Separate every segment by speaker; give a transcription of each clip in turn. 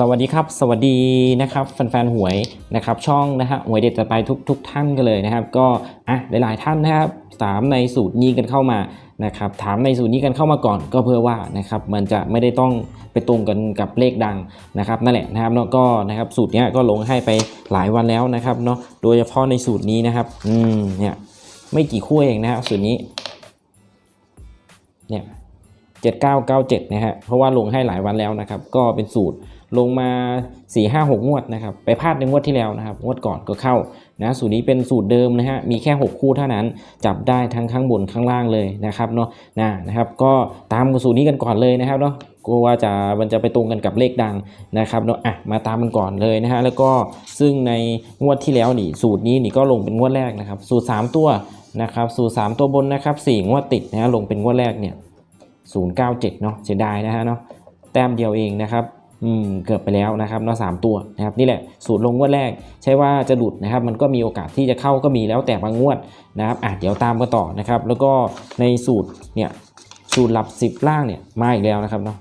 Speaker 1: สวัสดีครับ สวัสดีนะครับแฟนๆหวยนะครับช่องนะฮะหวยเด็ดจะไปทุกทุกท่านกันเลยนะครับ ก็อะหลายๆท่านนะครับถามในสูตรนี้กันเข้ามานะครับถามในสูตรนี้กันเข้ามาก่อนก็เพื่อว่านะครับมันจะไม่ได้ต้องไปตรงกันกับเลขดังนะครับนั่นแหละนะครับเนาะก็นะครับสูตรเนี้ยก็ลงให้ไปหลายวันแล้วนะครับเนาะโดยเฉพาะในสูตรนี้นะครับอืมเนี่ยไม่กี่คู่เองนะครับสูตรนี้เนี่ย 7997 นะฮะ เพราะว่าลงให้หลายวันแล้วนะครับ ก็เป็นสูตรลงมา 4 5 6 งวดนะครับ ไปพลาดในงวดที่แล้วนะครับ งวดก่อนก็เข้านะ สูตรนี้เป็นสูตรเดิมนะฮะ มีแค่ 6 คู่เท่านั้น จับได้ทั้งข้างบนข้างล่างเลยนะครับเนาะนะนะครับ ก็ตามสูตรนี้กันก่อนเลยนะครับเนาะกลัวว่าจะมันจะไปตรงกันกับเลขดังนะครับเนาะอะมาตามกันก่อนเลยนะฮะ แล้วก็ซึ่งในงวดที่แล้วนี่สูตรนี้นี่ก็ลงเป็นงวดแรกนะครับ สูตร 3 ตัวนะครับ สูตร 3 ตัวบนนะครับ4งวดติดนะฮะ ลงเป็นงวดแรกเนี่ย 097 เนาะเสียดายนะฮะเนาะแต้มเดียวเองนะครับอืมเกือบไปแล้วนะครับเนาะสามตัวนะครับนี่แหละสูตรลงงวดแรก ใช่ว่าจะหลุดนะครับ มันก็มีโอกาสที่จะเข้าก็มีแล้วแต่บางงวดนะครับอะเดี๋ยวตามกันต่อนะครับ แล้วก็ในสูตรเนี่ยสูตรหลัก10 ล่างเนี่ยมาอีกแล้วนะครับเนาะ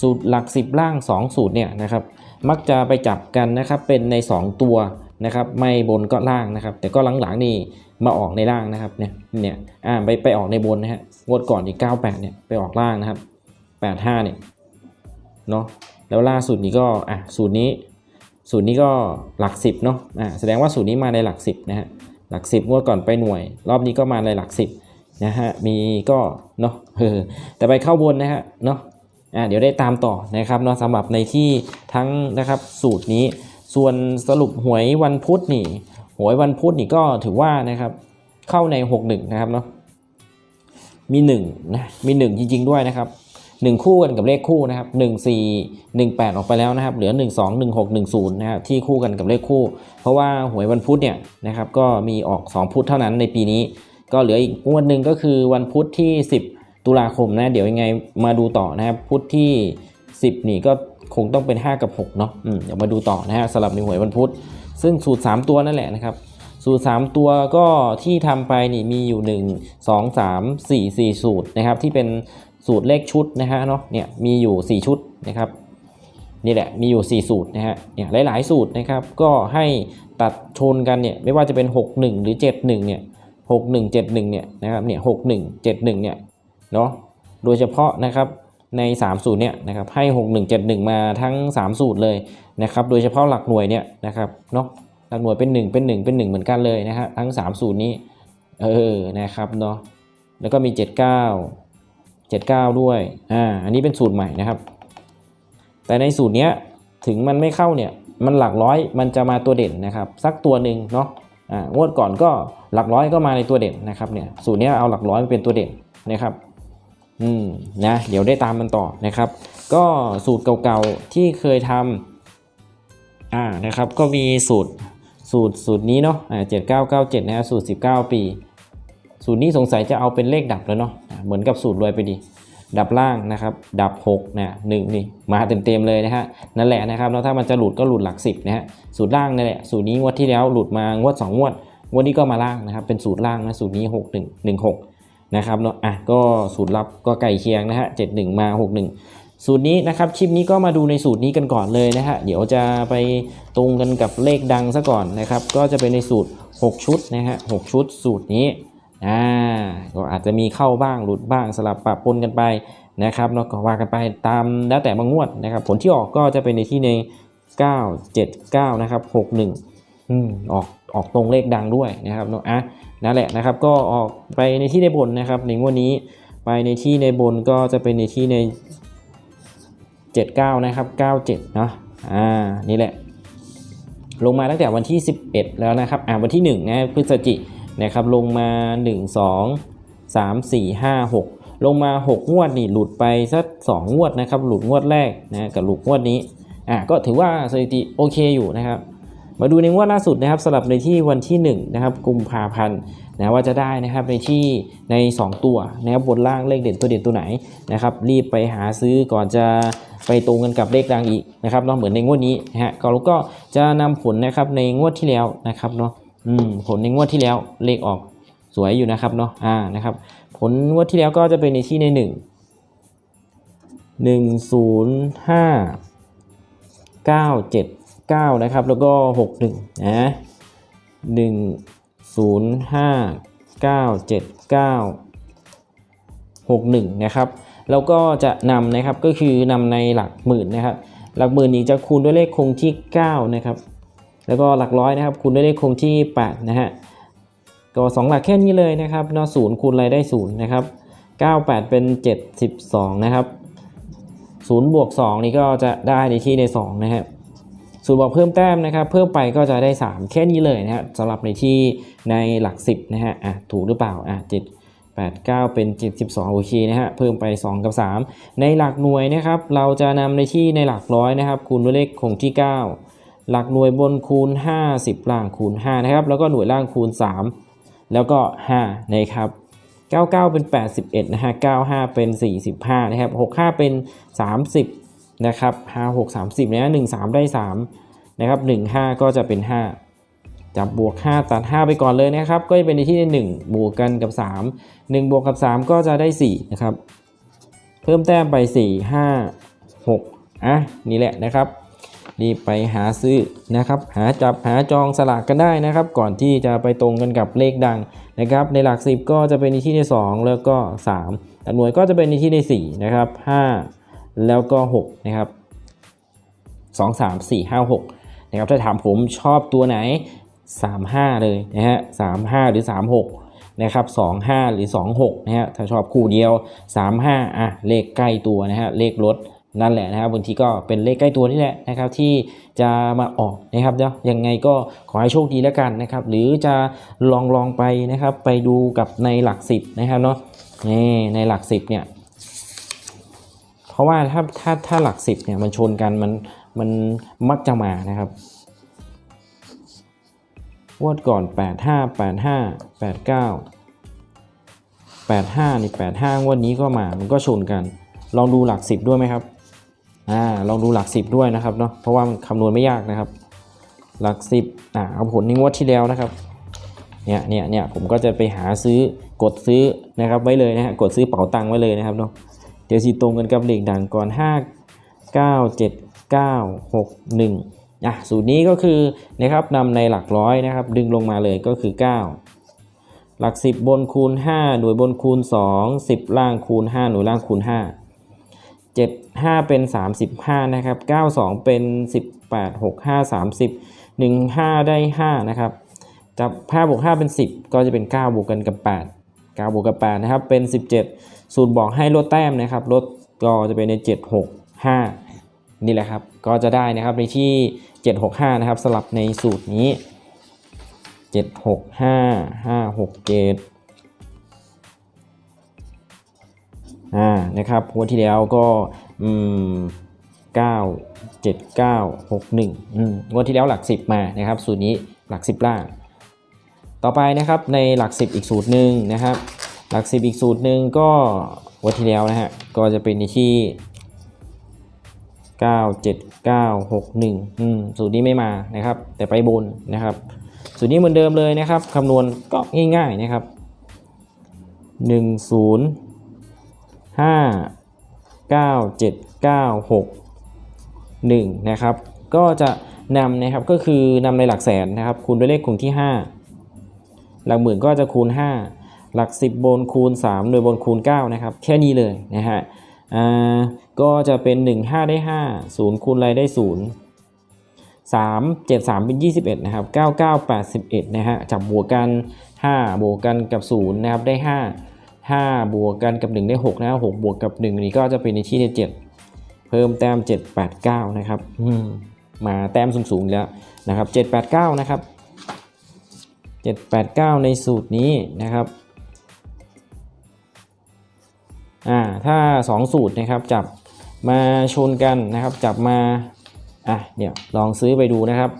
Speaker 1: สูตรหลัก 10 ล่าง 2 สูตรเนี่ยนะครับมักจะไปจับกันนะครับเป็นใน 2 ตัวนะครับไม่บนก็ล่างนะครับ แต่ก็หลังๆนี่ มาออกในล่างนะครับเนี่ยเนี่ยอ่าไปไปออกในบนนะฮะงวดก่อนที่98เนี่ยไปออกล่างนะครับ 85เนี่ยเนาะแล้วล่าสุดนี้ก็อะสูตรนี้ สูตรนี้ก็หลัก 10เนาะอ่าแสดงว่าสูตรนี้มาในหลัก 10นะฮะหลัก 10งวดก่อนไปหน่วย รอบนี้ก็มาในหลัก 10นะฮะมีก็เนาะเออแต่ไปเข้าบนนะฮะเนาะอ่าเดี๋ยวได้ตามต่อนะครับเนาะสำหรับในที่ทั้งนะครับสูตรนี้ส่วนสรุปหวยวันพุธนี่ หวยวันพุธนี่ก็ถือว่านะครับเข้าใน 61 นะครับเนาะมี1นะมี 1 จริง ๆ ด้วยนะครับ1 คู่กันกับเลขคู่นะครับ1 4 1 8 ออกไปแล้วนะครับเหลือ 1 2 1 6 1 0นะครับที่คู่กันกับเลขคู่ เพราะว่าหวยวันพุธเนี่ยนะครับก็มีออก 2 พุธเท่านั้นในปีนี้ ก็เหลืออีกงวดหนึ่งก็คือวันพุธที่ 10 ตุลาคมนะเดี๋ยวยังไงมาดูต่อนะครับพุธที่ 10 นี่ก็ คงต้องเป็น 5 กับ6เนาะอืมเดี๋ยวมาดูต่อนะฮะสำหรับในหวยวันพุธ ซึ่งสูตร 3 ตัวนั่นแหละนะครับ สูตร 3 ตัวก็ที่ทำไปนี่มีอยู่ 1 2 3 4 4 สูตรนะครับที่เป็นสูตรเลขชุดนะฮะเนาะเนี่ยมีอยู่ 4 ชุดนะครับนี่แหละมีอยู่ 4 สูตรนะฮะเนี่ยหลาย ๆ สูตรนะครับก็ให้ตัดชนกันเนี่ยไม่ว่าจะเป็น 61 หรือ 71เนี่ย6171เนี่ยนะครับเนี่ย6171เนี่ยเนาะโดยเฉพาะนะครับ ใน 3 สูตรเนี่ยนะครับให้ 6171 มาทั้ง 3 สูตรเลยนะครับโดยเฉพาะหลักหน่วยเนี่ยนะครับเนาะหลักหน่วยเป็น 1 เป็น 1 เป็น 1 เหมือนกันเลยนะฮะทั้ง 3 สูตรนี้เออนะครับเนาะแล้วก็มี 79 79 ด้วยอ่าอันนี้เป็นสูตรใหม่นะครับ แต่ในสูตรเนี้ยถึงมันไม่เข้าเนี่ยมันหลักร้อยมันจะมาตัวเด่นนะครับ สักตัวหนึ่งเนาะอ่างวดก่อนก็หลักร้อยก็มาในตัวเด่นนะครับเนี่ยสูตรเนี้ยเอาหลักร้อยมาเป็นตัวเด่นนะครับ อืมนะเดี๋ยวได้ตามมันต่อนะครับ ก็สูตรเก่าๆที่เคยทำอ่านะครับก็มีสูตรสูตรสูตรนี้เนาะอ่าเจ็ดเก้าเก้าเจ็ดนะฮะสูตรสิบเก้าปี สูตรนี้สงสัยจะเอาเป็นเลขดับแล้วเนาะเหมือนกับสูตรรวยไปดี ดับล่างนะครับ ดับ6นะหนึ่งนี่มาเต็มๆเลยนะฮะนั่นแหละนะครับแล้วถ้ามันจะหลุดก็หลุดหลัก10นะฮะสูตรล่างนั่นแหละสูตรนี้งวดที่แล้วหลุดมางวด2งวดงวดนี้ก็มาล่างนะครับเป็นสูตรล่างนะสูตรนี้6 1 1 6น นะครับเนาะอะก็สูตรลับก็ไก่เคียงนะฮะ71มา61สูตรนี้นะครับคลิปนี้ก็มาดูในสูตรนี้กันก่อนเลยนะฮะเดี๋ยวจะไปตรงกันกับเลขดังซะก่อนนะครับ ก็จะเป็นในสูตร 6 ชุดนะฮะ6ชุดสูตรนี้อ่าก็อาจจะมีเข้าบ้างหลุดบ้างสลับปะปนกันไปนะครับเนาะก็ว่ากันไปตามแล้วแต่บางงวดนะครับ ผลที่ออกก็จะเป็นในที่ใน 9 7 9 นะครับ 6 1 อืมออกออกตรงเลขดังด้วยนะครับเนาะอะนั่นแหละนะครับ ก็ออกไปในที่ในบนนะครับ ในงวดนี้ไปในที่ในบนก็จะเป็นในที่ใน 79 นะครับ 97 เนาะอ่านี่แหละ ลงมาตั้งแต่วันที่ 11 แล้วนะครับอ่าวันที่1นะพฤศจิกนะครับลงมา 1 2 3 4 5 6 ลงมา 6 งวดนี่หลุดไปสัก2งวดนะครับ หลุดงวดแรกนะกับหลุดงวดนี้อ่าก็ถือว่าสถิติโอเคอยู่นะครับ มาดูในงวดล่าสุดนะครับสำหรับในที่วันที่1นะครับกุมภาพันธ์นะว่าจะได้นะครับในที่ใน 2 ตัวนะครับบนล่างเลขเด่นตัวเด่นตัวไหนนะครับรีบไปหาซื้อก่อนจะไปตรงกันกับเลขดังอีกนะครับเนาะเหมือนในงวดนี้นะฮะก็เราก็จะนำผลนะครับในงวดที่แล้วนะครับเนาะอืมผลในงวดที่แล้วเลขออกสวยอยู่นะครับเนาะอ่านะครับผลงวดที่แล้วก็จะเป็นในที่ในหนึ่งหนึ่งศูนย์ห้า9 7 9 นะครับ แล้วก็ 6 1นะ1 0 5 9 7 9 6 1 นะครับ แล้วก็จะนำนะครับก็คือนำในหลักหมื่นนะครับ หลักหมื่นนี้จะคูณด้วยเลขคงที่ 9 นะครับ แล้วก็หลักร้อยนะครับ คูณด้วยเลขคงที่ 8 นะฮะก็ 2 หลักแค่นี้เลยนะครับเนอะศูนย์คูณอะไรได้0นะครับ98 เป็น 72 นะครับ0บวก2นี่ก็จะได้ในที่ใน2นะครับ ศูนบวกเพิ่มแต้มนะครับ เพิ่มไปก็จะได้ 3 แค่นี้เลยนะครับสำหรับในที่ในหลัก 10นะฮะอะถูกหรือเปล่าอะ7 8 9 เป็น 72 โอเคนะฮะ เพิ่มไป 2 กับ 3 ในหลักหน่วยนะครับ เราจะนำในที่ในหลักร้อยนะครับ คูณด้วยเลขคงที่ 9 หลักหน่วยบนคูณ 50 ล่างคูณ 5 นะครับ แล้วก็หน่วยล่างคูณ 3 แล้วก็ 5 นะครับ99 เป็น 81 นะฮะ 95 เป็น 45 นะครับ 65 เป็น 30 นะครับ56 30นะ13ได้3นะครับ15ก็จะเป็น5จับบวก 5 ตัด 5 ไปก่อนเลยนะครับ ก็จะเป็นในที่ 1 บวกกันกับ 3 1 บวกกับ 3 ก็จะได้ 4 นะครับ เพิ่มแต้มไป 4 5 6 อะ นี่แหละนะครับ รีบไปหาซื้อนะครับ หาจับหาจองสลากกันได้นะครับ ก่อนที่จะไปตรงกันกับเลขดังนะครับ ในหลัก 10 ก็จะเป็นในที่ใน 2 แล้วก็3แต่หน่วยก็จะเป็นในที่ใน 4 นะครับ 5 แล้วก็ 6 นะครับ 2 3 4 5 6 นะครับ ถ้าถามผมชอบตัวไหน 35 เลยนะฮะ35 หรือ 36 นะครับ 25 หรือ 26 นะฮะ ถ้าชอบคู่เดียว 35 อะ เลขใกล้ตัวนะฮะ เลขรถนั่นแหละนะครับบางทีก็เป็นเลขใกล้ตัวนี่แหละนะครับที่จะมาออกนะครับเนาะยังไงก็ขอให้โชคดีแล้วกันนะครับ หรือจะลองลองไปนะครับไปดูกับในหลักสิบนะครับเนาะนี่ในหลักสิบเนี่ย ราะว่าถ้าถ้าถ้าหลักสิบเนี่ยมันชนกันมันมันมักจะมานะครับงวดก่อน 8 5 8 5 8 9 8 5นี่8 5งวดนี้ก็มามันก็ชนกัน ลองดูหลัก 10 ด้วยไหมครับอ่าลองดูหลัก 10 ด้วยนะครับเนาะเพราะว่าคำนวณไม่ยากนะครับ หลัก 10อ่าเอาผลในงวดที่แล้วนะครับเนี่ยเนี่ยเนี่ยผมก็จะไปหาซื้อกดซื้อนะครับไว้เลยนะฮะกดซื้อเป๋าตังค์ไว้เลยนะครับเนาะ เดี๋ยวสิตรงกันกับเลขดังก่อน 5 9 7 9 6 1อะสูตรนี้ก็คือนะครับนำในหลักร้อยนะครับ ดึงลงมาเลยก็คือ 9 หลัก 10 บนคูณ 5 หน่วยบนคูณ 2 10 ล่างคูณ 5 หน่วยล่างคูณ 5 7 5 เป็น 35 นะครับ 92 เป็น 18 6 5 30 1 5 ได้ 5 นะครับจับ5บวก5เป็น 10 ก็จะเป็น 9 บวกกันกับ 8 9 บวกกับ 8 นะครับ เป็น 17 สูตรบอกให้ลดแต้มนะครับลดก็จะเป็นใน 7 6 5 นี่แหละครับ ก็จะได้นะครับในที่ 765 นะครับสลับในสูตรนี้ 7 6 5 5 6 7อ่านะครับงวดที่แล้วก็อืมเก้าเจ็ดเก้าหกหนึ่งอืมวที่แล้วหลักสิบมานะครับ สูตรนี้หลักสิบล่าง ต่อไปนะครับในหลักสิบอีกสูตรหนึ่งนะครับ หลักสิบอีกสูตรหนึ่งก็วันที่แล้วนะฮะ ก็จะเป็นในที่เก้าเจ็ดเก้าหกหนึ่งอืมสูตรนี้ไม่มานะครับ แต่ไปบนนะครับ สูตรนี้เหมือนเดิมเลยนะครับคำนวณก็ง่ายๆนะครับหนึ่งศูนย์ห้าเก้าเจ็ดเก้าหกหนึ่งนะครับ ก็จะนำนะครับก็คือนำในหลักแสนนะครับ คูณด้วยเลขคงที่ 5 หลักหมื่นก็จะคูณ 5 หลัก 10 บนคูณ3โดยบนคูณ 9 นะครับ แค่นี้เลยนะฮะอ่าก็จะเป็น 1 5 ได้ 5 0 คูณอะไรได้ 0 3 7 3 เป็น 21 นะครับ 9 9 81 นะฮะ จับบวกกัน 5 บวกกันกับ 0 นะครับ ได้ 5 5 บวกกันกับ 1 ได้ 6 นะ6บวกกับ 1 นี่ก็จะเป็นในที่ใน7เพิ่มแต้ม 7 8 9 นะครับมมาแต้มสูงๆแล้วนะครับ 7 8 9 นะครับ 7 8 9 ในสูตรนี้นะครับ อ่าถ้า 2 สูตรนะครับจับมาชนกันนะครับ จับมาอะเดี๋ยวลองซื้อไปดูนะครับ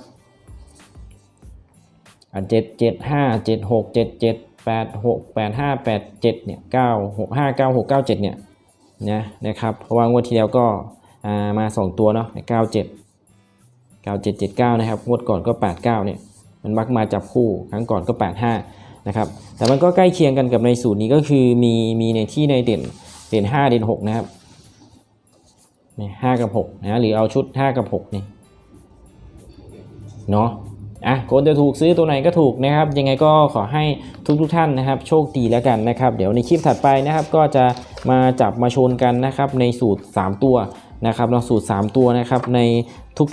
Speaker 1: อะเจ็ดเจ็ดห้าเจ็ดหกเจ็ดเจ็ดแปดหกแปดห้าแปดเจ็ดเนี่ยเก้าหกห้าเก้าหกเก้าเจ็ดเนี่ยนะนะครับเพราะว่างวดที่แล้วก็ามาสองตัวเนาะเก้าเจ็ดเก้าเจ็ดเจ็ดเก้านะครับงวดก่อนก็แปดเก้าเนี่ยมันมักมาจับคู่ครั้งก่อนก็แปดห้านะครับแต่มันก็ใกล้เคียงกันกับในสูตรนี้ก็คือมีมีในที่ในเด่น เด่นห้าเด่นหกนะครับเนี่ยห้ากับหกนะหรือเอาชุดห้ากับหกนี่เนาะอะคนจะถูกซื้อตัวไหนก็ถูกนะครับ ยังไงก็ขอให้ทุกทุกท่านนะครับ โชคดีแล้วกันนะครับ เดี๋ยวในคลิปถัดไปนะครับ ก็จะมาจับมาชนกันนะครับ ในสูตร 3 ตัวนะครับเนาะสูตร 3 ตัวนะครับใน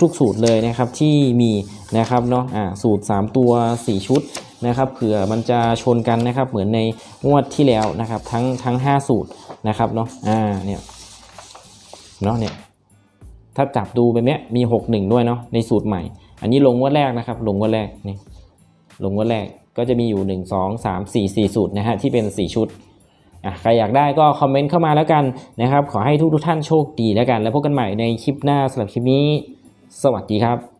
Speaker 1: ทุกๆสูตรเลยนะครับที่มีนะครับเนาะอ่าสูตร 3 ตัว 4 ชุด นะครับเผื่อมันจะชนกันนะครับเหมือนในงวดที่แล้วนะครับทั้งทั้ง 5 สูตรนะครับเนาะอ่าเนี่ยเนาะเนี่ยถ้าจับดูแบบนี้มี 6 1 ด้วยเนาะในสูตรใหม่ อันนี้ลงงวดแรกนะครับลงงวดแรกนี่ลงงวดแรกก็จะมีอยู่ 1 2 3 4 4 สูตรนะฮะที่เป็น 4 ชุดอะใครอยากได้ก็คอมเมนต์เข้ามาแล้วกันนะครับขอให้ทุกทุกท่านโชคดีแล้วกัน แล้วพบกันใหม่ในคลิปหน้าสำหรับคลิปนี้ สวัสดีครับ